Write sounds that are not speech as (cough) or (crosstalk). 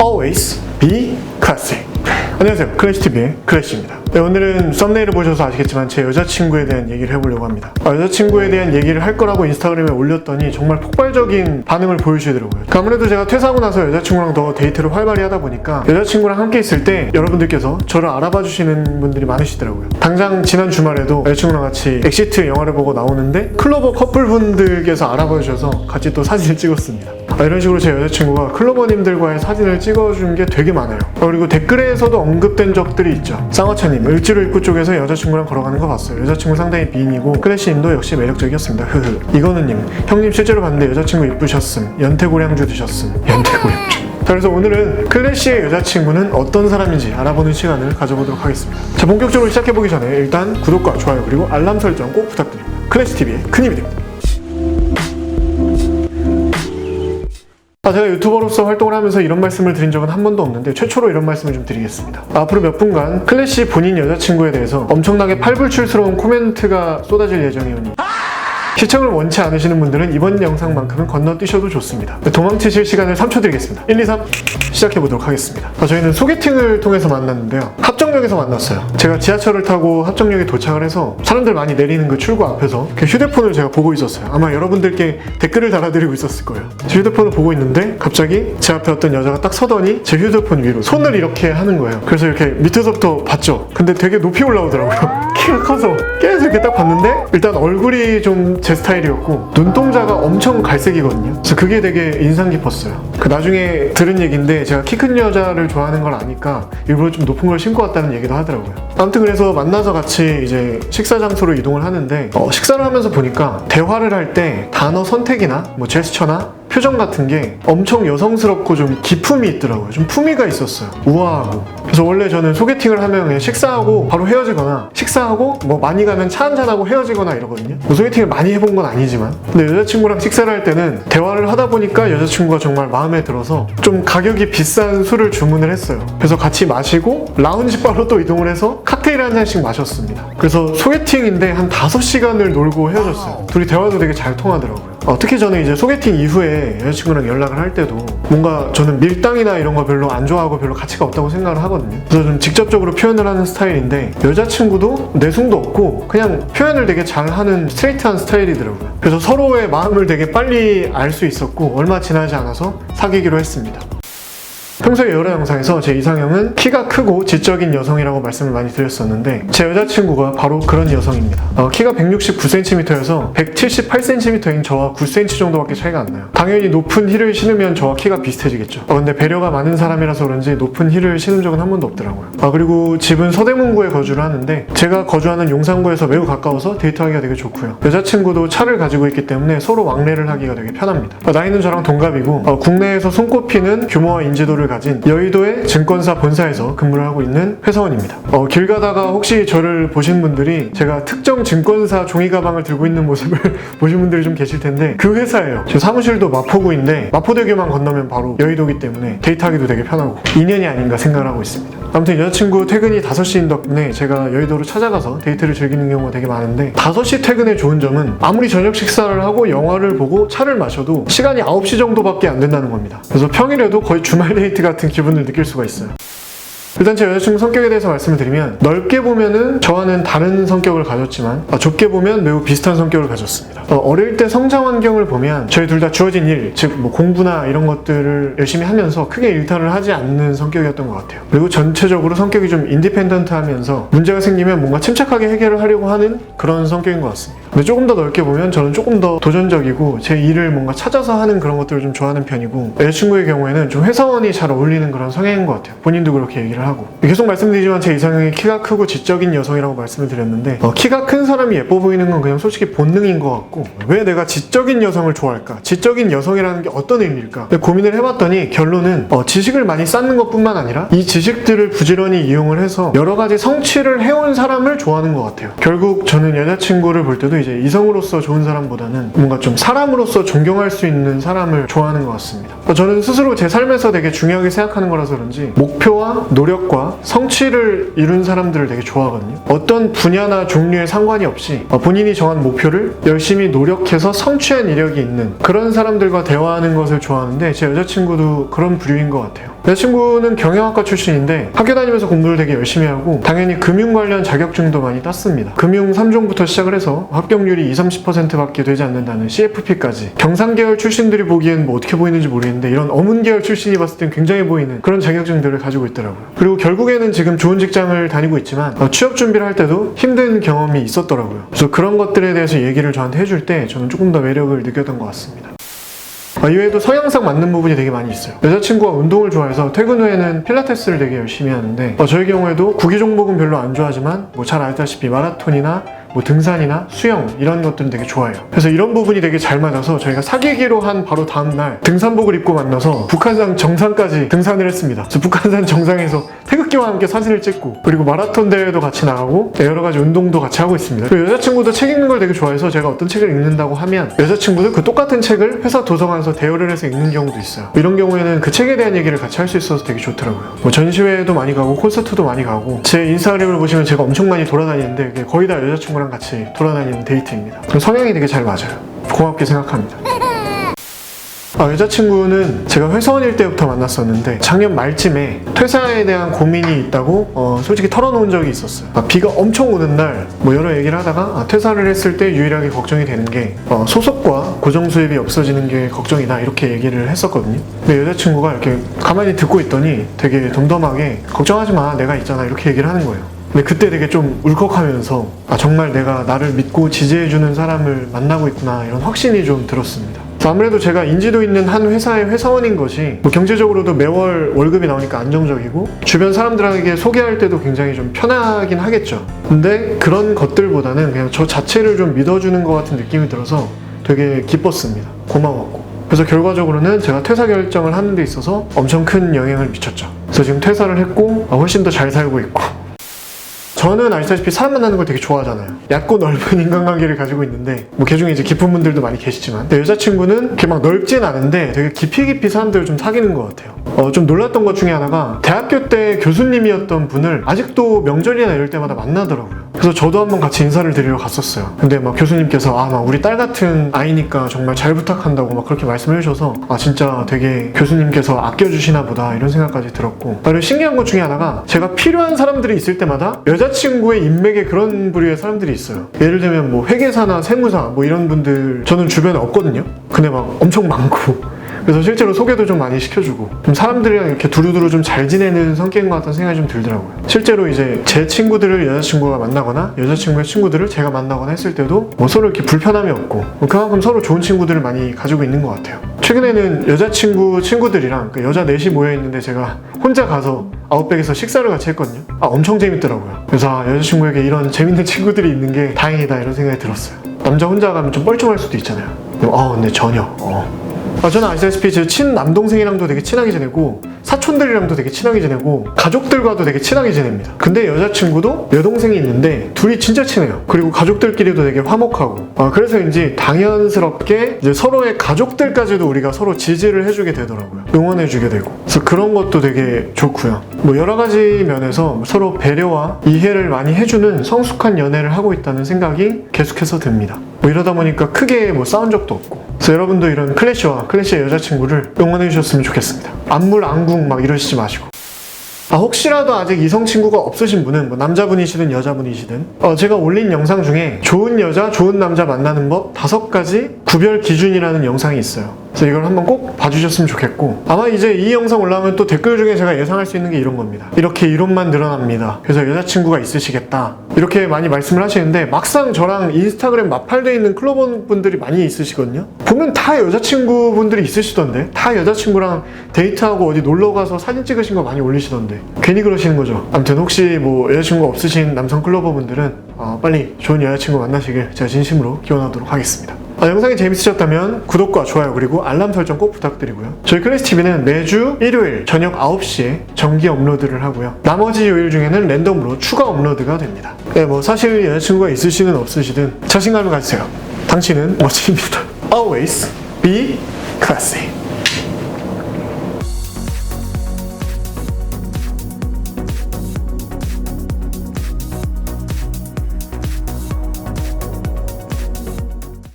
Always be classy. 안녕하세요. 클래시TV의 클래시입니다. 네, 오늘은 썸네일을 보셔서 아시겠지만 제 여자친구에 대한 얘기를 해보려고 합니다. 아, 여자친구에 대한 얘기를 할 거라고 인스타그램에 올렸더니 정말 폭발적인 반응을 보여주시더라고요. 그 아무래도 제가 퇴사하고 나서 여자친구랑 더 데이트를 활발히 하다 보니까 여자친구랑 함께 있을 때 여러분들께서 저를 알아봐 주시는 분들이 많으시더라고요. 당장 지난 주말에도 여자친구랑 같이 엑시트 영화를 보고 나오는데 클로버 커플분들께서 알아봐 주셔서 같이 또 사진을 찍었습니다. 아, 이런 식으로 제 여자친구가 클로버님들과의 사진을 찍어준 게 되게 많아요. 아, 그리고 댓글에서도 언급된 적들이 있죠. 쌍화차님, 을지로 입구 쪽에서 여자친구랑 걸어가는 거 봤어요. 여자친구 상당히 미인이고 클래시님도 역시 매력적이었습니다. 흐흐. 이거는님, 형님 실제로 봤는데 여자친구 이쁘셨음. 연태고량주 드셨음. 연태고량주. 자, 그래서 오늘은 클래시의 여자친구는 어떤 사람인지 알아보는 시간을 가져보도록 하겠습니다. 자, 본격적으로 시작해보기 전에 일단 구독과 좋아요 그리고 알람 설정 꼭 부탁드립니다. 클래시TV의 큰 힘이 됩니다. 아, 제가 유튜버로서 활동을 하면서 이런 말씀을 드린 적은 한 번도 없는데 최초로 이런 말씀을 좀 드리겠습니다. 앞으로 몇 분간 클래시 본인 여자친구에 대해서 엄청나게 팔불출스러운 코멘트가 쏟아질 예정이오니 시청을 원치 않으시는 분들은 이번 영상만큼은 건너뛰셔도 좋습니다. 도망치실 시간을 3초 드리겠습니다. 1, 2, 3 시작해보도록 하겠습니다. 아, 저희는 소개팅을 통해서 만났는데요. 합정역에서 만났어요. 제가 지하철을 타고 합정역에 도착을 해서 사람들 많이 내리는 그 출구 앞에서 휴대폰을 제가 보고 있었어요. 아마 여러분들께 댓글을 달아드리고 있었을 거예요. 제 휴대폰을 보고 있는데 갑자기 제 앞에 어떤 여자가 딱 서더니 제 휴대폰 위로 손을 이렇게 하는 거예요. 그래서 이렇게 밑에서부터 봤죠. 근데 되게 높이 올라오더라고요. (laughs) 키가 커서 계속 이렇게 딱 봤는데 일단 얼굴이 좀제 스타일이었고 눈동자가 엄청 갈색이거든요. 그래서 그게 되게 인상 깊었어요. 그 나중에 들은 얘기인데 제가 키 큰 여자를 좋아하는 걸 아니까 일부러 좀 높은 걸 신고 왔다는 얘기도 하더라고요. 아무튼 그래서 만나서 같이 이제 식사 장소로 이동을 하는데 어, 식사를 하면서 보니까 대화를 할 때 단어 선택이나 뭐 제스처나 표정 같은 게 엄청 여성스럽고 좀 기품이 있더라고요. 좀 품위가 있었어요. 우아하고. 그래서 원래 저는 소개팅을 하면 그냥 식사하고 바로 헤어지거나 식사하고 뭐 많이 가면 차 한잔하고 헤어지거나 이러거든요. 뭐 소개팅을 많이 해본 건 아니지만. 근데 여자친구랑 식사를 할 때는 대화를 하다 보니까 여자친구가 정말 마음에 들어서 좀 가격이 비싼 술을 주문을 했어요. 그래서 같이 마시고 라운지 바로 또 이동을 해서 칵테일 한 잔씩 마셨습니다. 그래서 소개팅인데 한 5시간을 놀고 헤어졌어요. 둘이 대화도 되게 잘 통하더라고요. 어, 특히 저는 이제 소개팅 이후에 여자친구랑 연락을 할 때도 뭔가 저는 밀당이나 이런 거 별로 안 좋아하고 별로 가치가 없다고 생각을 하거든요. 그래서 좀 직접적으로 표현을 하는 스타일인데 여자친구도 내숭도 없고 그냥 표현을 되게 잘 하는 스트레이트한 스타일이더라고요. 그래서 서로의 마음을 되게 빨리 알 수 있었고 얼마 지나지 않아서 사귀기로 했습니다. 평소에 여러 영상에서 제 이상형은 키가 크고 지적인 여성이라고 말씀을 많이 드렸었는데 제 여자친구가 바로 그런 여성입니다. 어, 키가 169cm여서 178cm인 저와 9cm 정도밖에 차이가 안 나요. 당연히 높은 힐을 신으면 저와 키가 비슷해지겠죠. 어, 근데 배려가 많은 사람이라서 그런지 높은 힐을 신은 적은 한 번도 없더라고요. 아 그리고 집은 서대문구에 거주를 하는데 제가 거주하는 용산구에서 매우 가까워서 데이트하기가 되게 좋고요. 여자친구도 차를 가지고 있기 때문에 서로 왕래를 하기가 되게 편합니다. 어, 나이는 저랑 동갑이고 어, 국내에서 손꼽히는 규모와 인지도를 가진 여의도의 증권사 본사에서 근무를 하고 있는 회사원입니다. 어, 길 가다가 혹시 저를 보신 분들이 제가 특정 증권사 종이 가방을 들고 있는 모습을 (laughs) 보신 분들이 좀 계실 텐데 그 회사예요. 저 사무실도 마포구인데 마포대교만 건너면 바로 여의도기 때문에 데이트하기도 되게 편하고 인연이 아닌가 생각을 하고 있습니다. 아무튼 여자친구 퇴근이 5시인 덕분에 제가 여의도로 찾아가서 데이트를 즐기는 경우가 되게 많은데 5시 퇴근의 좋은 점은 아무리 저녁 식사를 하고 영화를 보고 차를 마셔도 시간이 9시 정도밖에 안 된다는 겁니다. 그래서 평일에도 거의 주말 (laughs) 데이트 같은 기분을 느낄 수가 있어요. 일단 제 여자친구 성격에 대해서 말씀을 드리면 넓게 보면은 저와는 다른 성격을 가졌지만 아, 좁게 보면 매우 비슷한 성격을 가졌습니다. 어, 릴때 성장 환경을 보면 저희 둘 다 주어진 일, 즉 뭐 공부나 이런 것들을 열심히 하면서 크게 일탈을 하지 않는 성격이었던 것 같아요. 그리고 전체적으로 성격이 좀 인디펜던트하면서 문제가 생기면 뭔가 침착하게 해결을 하려고 하는 그런 성격인 것 같습니다. 근데 조금 더 넓게 보면 저는 조금 더 도전적이고 제 일을 뭔가 찾아서 하는 그런 것들을 좀 좋아하는 편이고 여자친구의 경우에는 좀 회사원이 잘 어울리는 그런 성향인 것 같아요. 본인도 그렇게 얘기를 하고 계속 말씀드리지만 제 이상형이 키가 크고 지적인 여성이라고 말씀을 드렸는데 어, 키가 큰 사람이 예뻐 보이는 건 그냥 솔직히 본능인 것 같고 왜 내가 지적인 여성을 좋아할까? 지적인 여성이라는 게 어떤 의미일까? 근데 고민을 해봤더니 결론은 어, 지식을 많이 쌓는 것뿐만 아니라 이 지식들을 부지런히 이용을 해서 여러 가지 성취를 해온 사람을 좋아하는 것 같아요. 결국 저는 여자친구를 볼 때도 이제 이성으로서 좋은 사람보다는 뭔가 좀 사람으로서 존경할 수 있는 사람을 좋아하는 것 같습니다. 어, 저는 스스로 제 삶에서 되게 중요하게 생각하는 거라서 그런지 목표와 노력과 성취를 이룬 사람들을 되게 좋아하거든요. 어떤 분야나 종류에 상관이 없이 어, 본인이 정한 목표를 열심히 노력해서 성취한 이력이 있는 그런 사람들과 대화하는 것을 좋아하는데 제 여자친구도 그런 부류인 것 같아요. 여자친구는 경영학과 출신인데 학교 다니면서 공부를 되게 열심히 하고 당연히 금융 관련 자격증도 많이 땄습니다. 금융 3종부터 시작을 해서 합격률이 20, 30%밖에 되지 않는다는 CFP까지 경상 계열 출신들이 보기엔 뭐 어떻게 보이는지 모르겠는데 이런 어문 계열 출신이 봤을 땐 굉장히 보이는 그런 자격증들을 가지고 있더라고요. 그리고 결국에는 지금 좋은 직장을 다니고 있지만 어, 취업 준비를 할 때도 힘든 경험이 있었더라고요. 그래서 그런 것들에 대해서 얘기를 저한테 해줄 때 저는 조금 더 매력을 느꼈던 것 같습니다. 아, 이외에도 성향상 맞는 부분이 되게 많이 있어요. 여자친구가 운동을 좋아해서 퇴근 후에는 필라테스를 되게 열심히 하는데 어, 저의 경우에도 구기 종목은 별로 안 좋아하지만 뭐 잘 알다시피 마라톤이나 뭐 등산이나 수영 이런 것들은 되게 좋아해요. 그래서 이런 부분이 되게 잘 맞아서 저희가 사귀기로 한 바로 다음날 등산복을 입고 만나서 북한산 정상까지 등산을 했습니다. 그래서 북한산 정상에서 태극기와 함께 사진을 찍고 그리고 마라톤 대회도 같이 나가고 네, 여러 가지 운동도 같이 하고 있습니다. 그리고 여자친구도 책 읽는 걸 되게 좋아해서 제가 어떤 책을 읽는다고 하면 여자친구도 그 똑같은 책을 회사 도서관에서 대여를 해서 읽는 경우도 있어요. 이런 경우에는 그 책에 대한 얘기를 같이 할 수 있어서 되게 좋더라고요. 뭐 전시회도 많이 가고 콘서트도 많이 가고 제 인스타그램을 보시면 제가 엄청 많이 돌아다니는데 거의 다 여자친구랑 같이 돌아다니는 데이트입니다. 그럼 성향이 되게 잘 맞아요. 고맙게 생각합니다. 아, 여자친구는 제가 회사원일 때부터 만났었는데 작년 말쯤에 퇴사에 대한 고민이 있다고 어, 솔직히 털어놓은 적이 있었어요. 아, 비가 엄청 오는 날 뭐 여러 얘기를 하다가 아, 퇴사를 했을 때 유일하게 걱정이 되는 게 어, 소속과 고정 수입이 없어지는 게 걱정이다 이렇게 얘기를 했었거든요. 근데 여자친구가 이렇게 가만히 듣고 있더니 되게 덤덤하게 걱정하지 마 내가 있잖아 이렇게 얘기를 하는 거예요. 근데 그때 되게 좀 울컥하면서 아 정말 내가 나를 믿고 지지해주는 사람을 만나고 있구나 이런 확신이 좀 들었습니다. 아무래도 제가 인지도 있는 한 회사의 회사원인 것이 뭐 경제적으로도 매월 월급이 나오니까 안정적이고 주변 사람들에게 소개할 때도 굉장히 좀 편하긴 하겠죠. 근데 그런 것들보다는 그냥 저 자체를 좀 믿어주는 것 같은 느낌이 들어서 되게 기뻤습니다. 고마웠고. 그래서 결과적으로는 제가 퇴사 결정을 하는 데 있어서 엄청 큰 영향을 미쳤죠. 그래서 지금 퇴사를 했고 아, 훨씬 더 잘 살고 있고 저는 아시다시피 사람 만나는 걸 되게 좋아하잖아요. 얕고 넓은 (laughs) 인간관계를 가지고 있는데 뭐 그중에 이제 깊은 분들도 많이 계시지만 여자친구는 이렇게 막 넓진 않은데 되게 깊이 깊이 사람들을 좀 사귀는 것 같아요. 어, 좀 놀랐던 것 중에 하나가 대학교 때 교수님이었던 분을 아직도 명절이나 이럴 때마다 만나더라고요. 그래서 저도 한번 같이 인사를 드리러 갔었어요. 근데 막 교수님께서 아, 막 우리 딸 같은 아이니까 정말 잘 부탁한다고 막 그렇게 말씀을 해주셔서 아, 진짜 되게 교수님께서 아껴주시나 보다 이런 생각까지 들었고 그리고 신기한 것 중에 하나가 제가 필요한 사람들이 있을 때마다 여자친구의 인맥에 그런 부류의 사람들이 있어요. 예를 들면 뭐 회계사나 세무사 뭐 이런 분들 저는 주변에 없거든요. 근데 막 엄청 많고 그래서 실제로 소개도 좀 많이 시켜주고 좀 사람들이랑 이렇게 두루두루 좀 잘 지내는 성격인 것 같다는 생각이 좀 들더라고요. 실제로 이제 제 친구들을 여자친구가 만나거나 여자친구의 친구들을 제가 만나거나 했을 때도 뭐 서로 이렇게 불편함이 없고 뭐 그만큼 서로 좋은 친구들을 많이 가지고 있는 것 같아요. 최근에는 여자친구 친구들이랑 그 여자 넷이 모여 있는데 제가 혼자 가서 아웃백에서 식사를 같이 했거든요. 아 엄청 재밌더라고요. 그래서 아, 여자친구에게 이런 재밌는 (laughs) 친구들이 있는 게 다행이다 이런 생각이 들었어요. 남자 혼자 가면 좀 뻘쭘할 수도 있잖아요. 아 근데 전혀. 어. 아, 저는 아시다시피 제 친남동생이랑도 되게 친하게 지내고 사촌들이랑도 되게 친하게 지내고 가족들과도 되게 친하게 지냅니다. 근데 여자친구도 여동생이 있는데 둘이 진짜 친해요. 그리고 가족들끼리도 되게 화목하고 아, 그래서인지 당연스럽게 이제 서로의 가족들까지도 우리가 서로 지지를 해주게 되더라고요. 응원해주게 되고 그래서 그런 것도 되게 좋고요. 뭐 여러 가지 면에서 서로 배려와 이해를 많이 해주는 성숙한 연애를 하고 있다는 생각이 계속해서 듭니다. 뭐 이러다 보니까 크게 뭐 싸운 적도 없고 그래서 여러분도 이런 클래시와 클래시의 여자친구를 응원해 주셨으면 좋겠습니다. 안물 안궁 막 이러시지 마시고. 아, 혹시라도 아직 이성 친구가 없으신 분은 뭐 남자분이시든 여자분이시든 어, 제가 올린 영상 중에 좋은 여자, 좋은 남자 만나는 법 다섯 가지 구별 기준이라는 영상이 있어요. 그래서 이걸 한번 꼭 봐주셨으면 좋겠고 아마 이제 이 영상 올라오면 또 댓글 중에 제가 예상할 수 있는 게 이런 겁니다. 이렇게 이론만 늘어납니다. 그래서 여자친구가 있으시겠다. 이렇게 많이 말씀을 하시는데 막상 저랑 인스타그램 마팔돼 있는 클로버 분들이 많이 있으시거든요. 보면 다 여자친구 분들이 있으시던데 다 여자친구랑 데이트하고 어디 놀러 가서 사진 찍으신 거 많이 올리시던데 괜히 그러시는 거죠. 아무튼 혹시 뭐 여자친구가 없으신 남성 클로버 분들은 어, 빨리 좋은 여자친구 만나시길 제가 진심으로 기원하도록 하겠습니다. 아, 영상이 재밌으셨다면 구독과 좋아요 그리고 알람 설정 꼭 부탁드리고요. 저희 클래스TV는 매주 일요일 저녁 9시에 정기 업로드를 하고요. 나머지 요일 중에는 랜덤으로 추가 업로드가 됩니다. 네, 뭐 사실 여자친구가 있으시든 없으시든 자신감을 가지세요. 당신은 멋집니다. Always be classy.